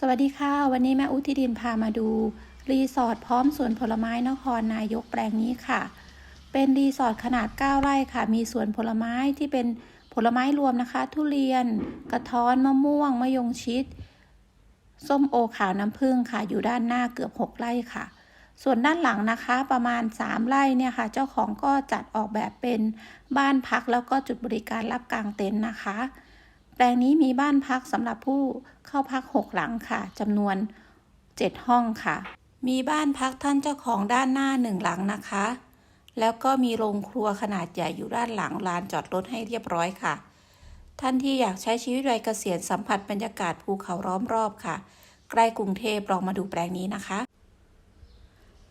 สวัสดีค่ะ วันนี้แม่อุทิดินพามาดู รีสอร์ทพร้อมสวนผลไม้นครนายกแปลงนี้ค่ะ เป็นรีสอร์ทขนาด 9 ไร่ค่ะ มีสวนผลไม้ที่เป็นผลไม้รวมนะคะ ทุเรียน กระท้อนมะม่วงมะยงชิด ส้มโอขาวน้ำผึ้งค่ะ อยู่ด้านหน้าเกือบ 6 ไร่ค่ะ ส่วนด้านหลังนะคะประมาณ 3 ไร่เนี่ยค่ะ เจ้าของก็จัดออกแบบเป็นบ้านพักแล้วก็จุดบริการรับกางเต็นท์นะคะ แปลงนี้มีบ้านพักสำหรับผู้เข้าพัก 6 หลังค่ะจำนวน 7 ห้องค่ะ มีบ้านพักท่านเจ้าของด้านหน้าหนึ่งหลังนะคะ แล้วก็มีโรงครัวขนาดใหญ่อยู่ด้านหลังลานจอดรถให้เรียบร้อยค่ะ ท่านที่อยากใช้ชีวิตวัยเกษียณสัมผัสบรรยากาศภูเขาล้อมรอบค่ะ ใกล้กรุงเทพลองมาดูแปลงนี้นะคะ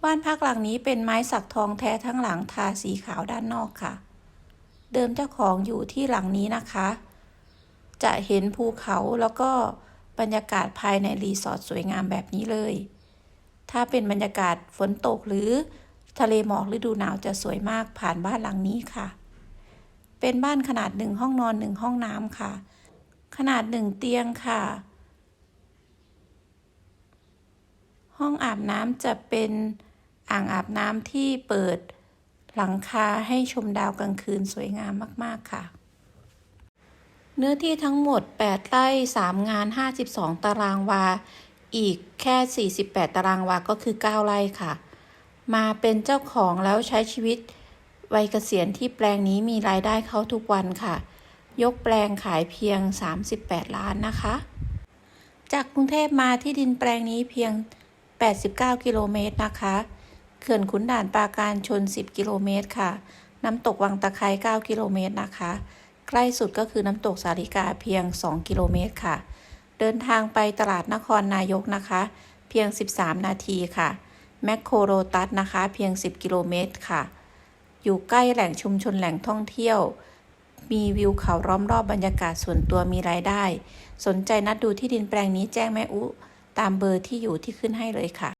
บ้านพักหลังนี้เป็นไม้สักทองแท้ทั้งหลังทาสีขาวด้านนอกค่ะ เดิมเจ้าของอยู่ที่หลังนี้นะคะ จะเห็นภูเขาแล้วก็บรรยากาศภายในรีสอร์ทสวยงามแบบนี้เลย ถ้าเป็นบรรยากาศฝนตกหรือทะเลหมอกฤดูหนาวจะสวยมากผ่านบ้านหลังนี้ค่ะ เป็นบ้านขนาดหนึ่งห้องนอนหนึ่งห้องน้ำค่ะ ขนาดหนึ่งเตียงค่ะ ห้องอาบน้ำจะเป็นอ่างอาบน้ำที่เปิดหลังคาให้ชมดาวกลางคืนสวยงามมาก ๆ ค่ะ เนื้อที่ทั้งหมด 8 ไร่ 3 งาน 52 ตารางวา อีกแค่ 48 ตารางวา ก็คือ 9 ไร่ค่ะ มาเป็นเจ้าของแล้วใช้ชีวิต วัยเกษียณที่แปลงนี้มีรายได้เขาทุกวันค่ะ ยกแปลงขายเพียง 38 ล้านนะคะ จากกรุงเทพมาที่ดินแปลงนี้เพียง 89 กิโลเมตรนะคะ เขื่อนขุนด่านปราการชน 10 กิโลเมตรค่ะ น้ำตกวังตะไคร้9กิโลเมตรนะคะ ใกล้สุดก็คือน้ำตกสาริกาเพียง 2 กิโลเมตรค่ะ เดินทางไปตลาดนครนายกนะคะ เพียง 13 นาทีค่ะ แมคโครโรตัสนะคะ เพียง 10 กิโลเมตรค่ะ อยู่ใกล้แหล่งชุมชนแหล่งท่องเที่ยว มีวิวเขาล้อมรอบบรรยากาศส่วนตัวมีรายได้ สนใจนัดดูที่ดินแปลงนี้แจ้งแม่อุ ตามเบอร์ที่อยู่ที่ขึ้นให้เลยค่ะ